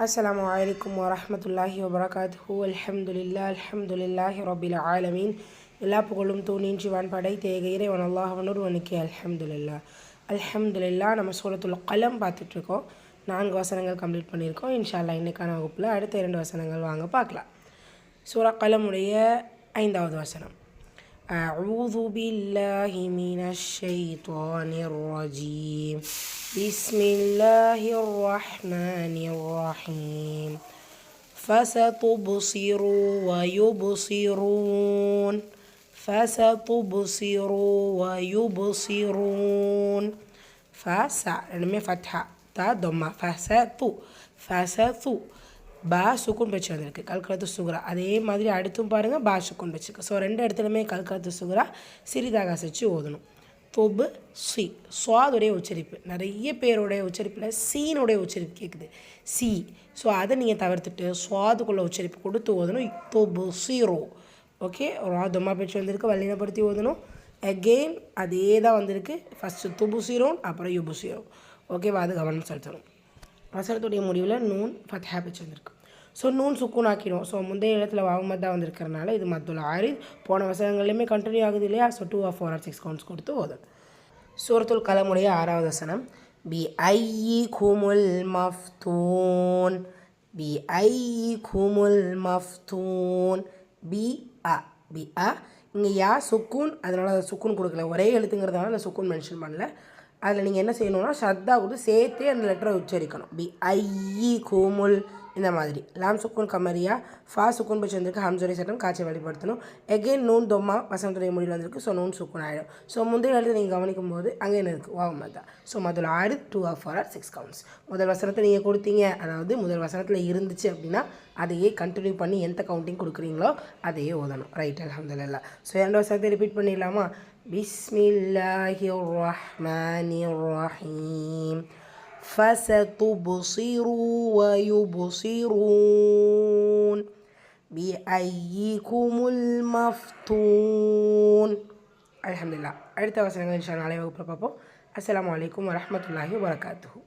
السلام عليكم ورحمة الله وبركاته الحمد لله الحمد لله رب العالمين எல்லா புகழும் தூணின் சிவான் படை தேக இறைவன் அல்லாஹ் ஒருவனுக்கு அல்ஹம்துலில்லா அல்ஹம்துலில்லா நம்ம சூரத்துல் கலம் பார்த்துட்ருக்கோம் நான்கு வசனங்கள் கம்ப்ளீட் பண்ணியிருக்கோம் இன்ஷால்லா இன்னைக்கான வகுப்பில் அடுத்த இரண்டு வசனங்கள் வாங்க பார்க்கலாம் சூரா கலமுடைய ஐந்தாவது வசனம் أعوذ بالله من الشيطان الرجيم بسم الله الرحمن الرحيم فستبصر ويبصرون فستبصر ويبصرون فسع ரெண்டுமே ஃபத்ஹா தா தொம்மா ஃபசத்து ஃபசத்து பா சுக்குன் வச்சு வந்திருக்கு கல்கலத்து சுகுரா அதே மாதிரி அடுத்தும் பாருங்கள் பா சுக்குன் வச்சுருக்கு ஸோ ரெண்டு இடத்துலையுமே கல்கலத்து சுகுரா சிறிதாக அசைச்சு ஓதணும் தொபு சி. சுவாதுடைய உச்சரிப்பு. நிறைய பேருடைய உச்சரிப்பில் சீனுடைய உச்சரிப்பு கேட்குது சி. ஸோ அதை நீங்கள் தவிர்த்துட்டு சுவாதுக்குள்ள உச்சரிப்பு கொடுத்து ஓதணும். தொபு சீரோ. ஓகே? ராதமாக பேச்சு வந்திருக்கு வல்லினப்படுத்தி ஓதணும். அகெயின் அதே தான் வந்திருக்கு. ஃபஸ்ட்டு துபு சீரோன் அப்புறம் யுபு சீரோ. ஓகேவா? அது கவனம் செலுத்தணும். வசனத்துடைய முடிவில் நூன் ஃபத்ஹா பேச்சு வந்திருக்கு. ஸோ நூன் சுக்கூன் ஆக்கிடும் ஸோ முந்தைய இடத்துல வாகுமத் தான் வந்திருக்கிறனால இது மத்துல் ஆறி போன வசனங்கள்லையுமே கண்டினியூ ஆகுது இல்லையா? So two of four or six counts கொடுத்து ஓதும். சூரத்துல் கலமுடைய ஆறாவது வசனம். பி ஐ குமுல் மஃப்தூன். பி ஐ குமுல் மஃப்தூன். பி அ. பி அ. இங்கே யா சுக்கூன் அதனால் அதை சுக்கூன் கொடுக்கல. ஒரே எழுத்துங்கிறதுனால அந்த சுக்கூன் மென்ஷன் பண்ணல. அதில் நீங்கள் என்ன செய்யணும்னா ஷத்தா கொடுத்து சேர்த்தே அந்த லெட்டரை உச்சரிக்கணும். பி ஐ குமுல் இந்த மாதிரி. லாம் சுக்குன் கமரியா ஃபா சுக்குன் பச்சு வந்திருக்கு ஹம்சோரி சட்டம் காய்ச்சல் வெளிப்படுத்தணும். எகெயின் நூன் தொம்மா வசனத்துடைய முடிவில் வந்திருக்கு. ஸோ நூன் சுக்குன் ஆகிடும் ஸோ முந்தைய எழுத்து நீங்கள் கவனிக்கும் போது அங்கே என்ன இருக்குது வாவ் மதா ஸோ முதல் ஆறு two of four or six counts முதல் வசனத்தை நீங்கள் கொடுத்தீங்க. அதாவது முதல் வசனத்தில் இருந்துச்சு அப்படின்னா அதையே கண்டினியூ பண்ணி எந்த கவுண்டிங் கொடுக்குறீங்களோ அதையே ஓதணும். ரைட் அலமதுல்லா ஸோ இரண்டு வசனத்தை ரிப்பீட் பண்ணிடலாமா? பிஸ்மில்லாஹி ரஹ்மானி ரஹீம். فستبصر ويبصرون بأيكم المفتون الحمد لله அடுத்த வசனங்கள் இன்ஷா நாளை வகுப்பில் பார்ப்போம் அஸ்லாம் வலைக்கம் வரமத்துல்லாஹி வரகாத்துஹூ